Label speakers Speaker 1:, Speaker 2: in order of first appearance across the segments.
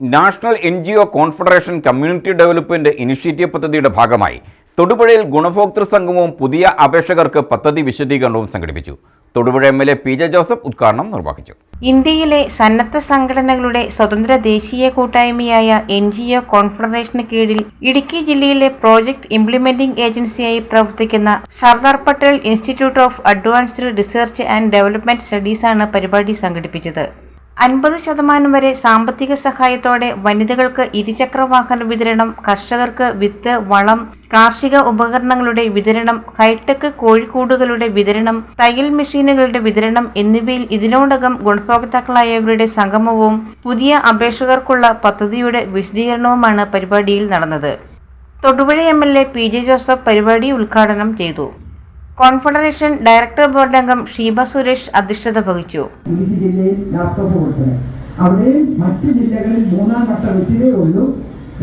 Speaker 1: National N G O confederation community development initiative പദ്ധതിയുടെ ഭാഗമായി തൊടുപുഴയിൽ ഗുണഭോക്തൃ സംഘവും പുതിയ അപേക്ഷകർക്ക് പദ്ധതി വിശദീകരണവും സംഘടിപ്പിച്ചു. Thodupuzha M L A P J Joseph ഉദ്ഘാടനം നിർവഹിച്ചു.
Speaker 2: ഇന്ത്യയിലെ സന്നദ്ധ സംഘടനകളുടെ സ്വതന്ത്ര ദേശീയ കൂട്ടായ്മയായ എൻ ജി ഒ കോൺഫെഡറേഷന് കീഴിൽ ഇടുക്കി ജില്ലയിലെ പ്രോജക്ട് ഇംപ്ലിമെന്റിംഗ് ഏജൻസിയായി പ്രവർത്തിക്കുന്ന Sardar Patel institute of advanced research and development സ്റ്റഡീസാണ് പരിപാടി സംഘടിപ്പിച്ചത്. അൻപത് ശതമാനം വരെ സാമ്പത്തിക സഹായത്തോടെ വനിതകൾക്ക് ഇരുചക്ര വാഹന വിതരണം കർഷകർക്ക് വിത്ത് വളം കാർഷിക ഉപകരണങ്ങളുടെ വിതരണം ഹൈടെക് കോഴിക്കൂടുകളുടെ വിതരണം തയ്യൽ മെഷീനുകളുടെ വിതരണം എന്നിവയിൽ ഇതിനോടകം ഗുണഭോക്താക്കളായവരുടെ സംഗമവും പുതിയ അപേക്ഷകർക്കുള്ള പദ്ധതിയുടെ വിശദീകരണവുമാണ് പരിപാടിയിൽ നടന്നത്. Thodupuzha M L A P J Joseph പരിപാടി ഉദ്ഘാടനം ചെയ്തു. കോൺഫെഡറേഷൻ ഡയറക്ടർ ബോർഡ് അംഗം ഷീബ സുരേഷ് അധ്യക്ഷത വഹിച്ചു.
Speaker 3: ജില്ലയിൽ അവിടെയും മറ്റ് ജില്ലകളിൽ മൂന്നാം ഘട്ടം എത്തിയതേ ഉള്ളൂ.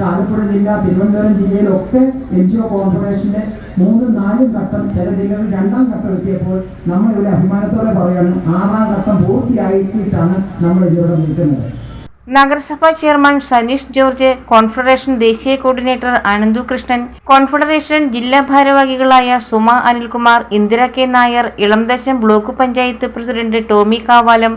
Speaker 3: ആലപ്പുഴ ജില്ല തിരുവനന്തപുരം ജില്ലയിലൊക്കെ എൻ ജി ഒ കോൺഫെഡറേഷന്റെ മൂന്നും നാലും ഘട്ടം ചില ജില്ലകളിൽ രണ്ടാം ഘട്ടം എത്തിയപ്പോൾ നമ്മളിവിടെ അഭിമാനത്തോടെ പറയുന്നു ആറാം ഘട്ടം പൂർത്തിയായിട്ടാണ് നമ്മൾ ഇതിലൂടെ നിൽക്കുന്നത്.
Speaker 2: നഗരസഭാ ചെയർമാൻ സനീഷ് ജോർജ് കോൺഫെഡറേഷൻ ദേശീയ കോർഡിനേറ്റർ അനന്തു കൃഷ്ണൻ കോൺഫെഡറേഷൻ ജില്ലാ ഭാരവാഹികളായ Suma Anilkumar Indira K Nair Elamdesam block panchayat president Tomy Kavalam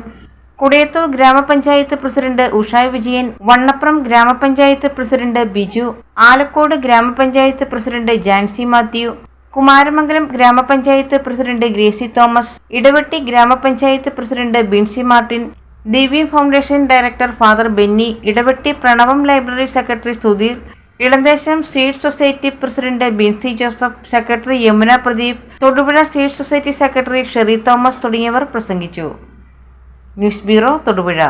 Speaker 2: Kudayathoor grama panchayat president Usha Vijayan Vannappuram ഗ്രാമപഞ്ചായത്ത് പ്രസിഡന്റ് ബിജു ആലക്കോട് ഗ്രാമപഞ്ചായത്ത് പ്രസിഡന്റ് ജാൻസി മാത്യു കുമാരമംഗലം ഗ്രാമപഞ്ചായത്ത് president Gracy Thomas Edavetty grama panchayat president Binsy Martin Divya foundation director father Benny Edavetty Pranavam library secretary Sudheer Elamdesam state society president Binsy Joseph secretary Yamuna Pradeep Thodupuzha state society secretary Sherry Thomas തുടങ്ങിയവർ പ്രസംഗിച്ചു. News bureau Thodupuzha.